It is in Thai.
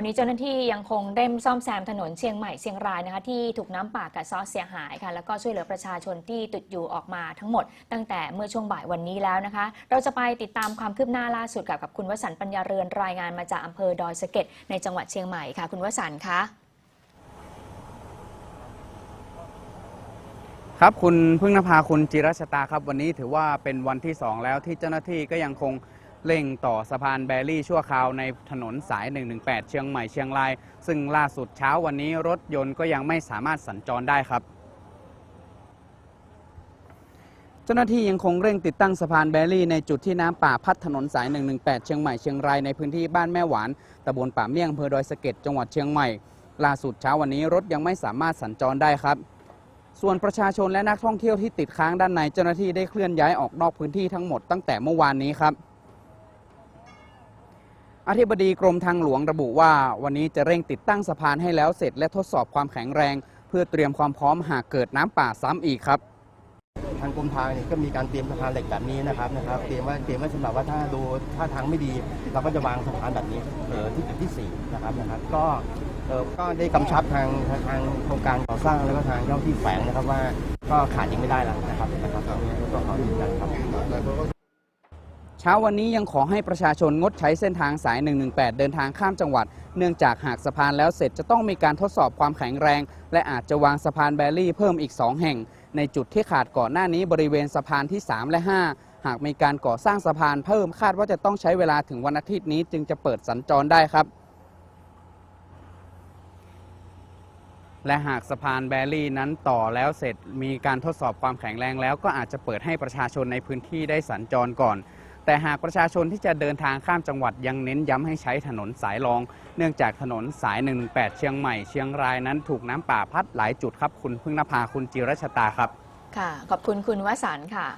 วันนี้เจ้าหน้าที่ยังคงเร่งซ่อมแซมถนนเชียงใหม่เชียงรายนะคะที่ถูกน้ำป่ากัดเซาะเสียหายค่ะแล้วก็ช่วยเหลือประชาชนที่ติดอยู่ออกมาทั้งหมด ตั้งแต่เมื่อช่วงบ่ายวันนี้แล้วนะคะ เราจะไปติดตามความคืบหน้าล่าสุดกับกับคุณวสันต์ปัญญาเรือนรายงานมาจากอำเภอดอยสะเก็ดในจังหวัดเชียงใหม่ค่ะ คุณวสันต์คะครับคุณพึ่งนภาคุณจิรชตาครับ วันนี้ถือว่าเป็นวันที่ 2 แล้วที่เจ้าหน้าที่ก็ยังคง เร่งต่อสะพานแบรี่ชั่วคราวในถนนสาย 118 เชียงใหม่เชียงราย ซึ่งล่าสุดเช้าวันนี้รถยนต์ก็ยังไม่สามารถสัญจรได้ครับ เจ้าหน้าที่ยังคงเร่งติดตั้งสะพานแบรี่ในจุดที่น้ำป่าพัดถนนสาย 118 เชียงใหม่เชียงรายในพื้นที่บ้านแม่หวานตำบลป่าเมี่ยงอำเภอดอยสะเก็ดจังหวัดเชียงใหม่ล่าสุดเช้าวันนี้รถยังไม่สามารถสัญจรได้ครับส่วนประชาชนและนักท่องเที่ยวที่ติดค้างด้านในเจ้าหน้าที่ได้เคลื่อนย้ายออกนอกพื้นที่ทั้งหมดตั้งแต่เมื่อวานนี้ครับ อธิบดีกรมทางหลวงระบุว่า วันนี้จะเร่งติดตั้งสะพานให้แล้วเสร็จและทดสอบความแข็งแรง เพื่อเตรียมความพร้อมหากเกิดน้ำป่าซ้ำอีกครับ ทางกรมทางเนี่ยก็มีการเตรียมสะพานเหล็กแบบนี้นะครับนะครับเตรียมไว้เตรียมไว้สำหรับว่าถ้าดูท่าทางไม่ดี เราก็จะวางสะพานแบบนี้เออที่จุดที่สี่นะครับนะครับก็เออก็ได้กำชับทางทางทางโครงการก่อสร้างแล้วก็ทางเจ้าที่แฝงนะครับว่าก็ขาดยังไม่ได้แล้วนะครับนะครับก็ขอยืนยันครับ เช้าวันนี้ยังขอให้ประชาชนงดใช้เส้นทางสาย 118 เดินทางข้ามจังหวัด เนื่องจากหากสะพานแล้วเสร็จจะต้องมีการทดสอบความแข็งแรง และอาจจะวางสะพานแบรี่เพิ่มอีก 2 แห่ง ในจุดที่ขาดก่อนหน้านี้บริเวณสะพานที่ 3 และ 5 หากมีการก่อสร้างสะพานเพิ่มคาดว่าจะต้องใช้เวลาถึงวันอาทิตย์นี้จึงจะเปิดสัญจรได้ครับ และหากสะพานแบรี่นั้นต่อแล้วเสร็จมีการทดสอบความแข็งแรงแล้วก็อาจจะเปิดให้ประชาชนในพื้นที่ได้สัญจรก่อน แต่หากประชาชนที่จะเดินทางข้ามจังหวัดยังเน้นย้ำให้ใช้ถนนสายรอง เนื่องจากถนนสาย 118 เชียงใหม่เชียงรายนั้นถูกน้ำป่าพัดหลายจุดครับ คุณพึ่งนภาคุณจิรชตาครับ ค่ะ ขอบคุณคุณวสันต์ค่ะ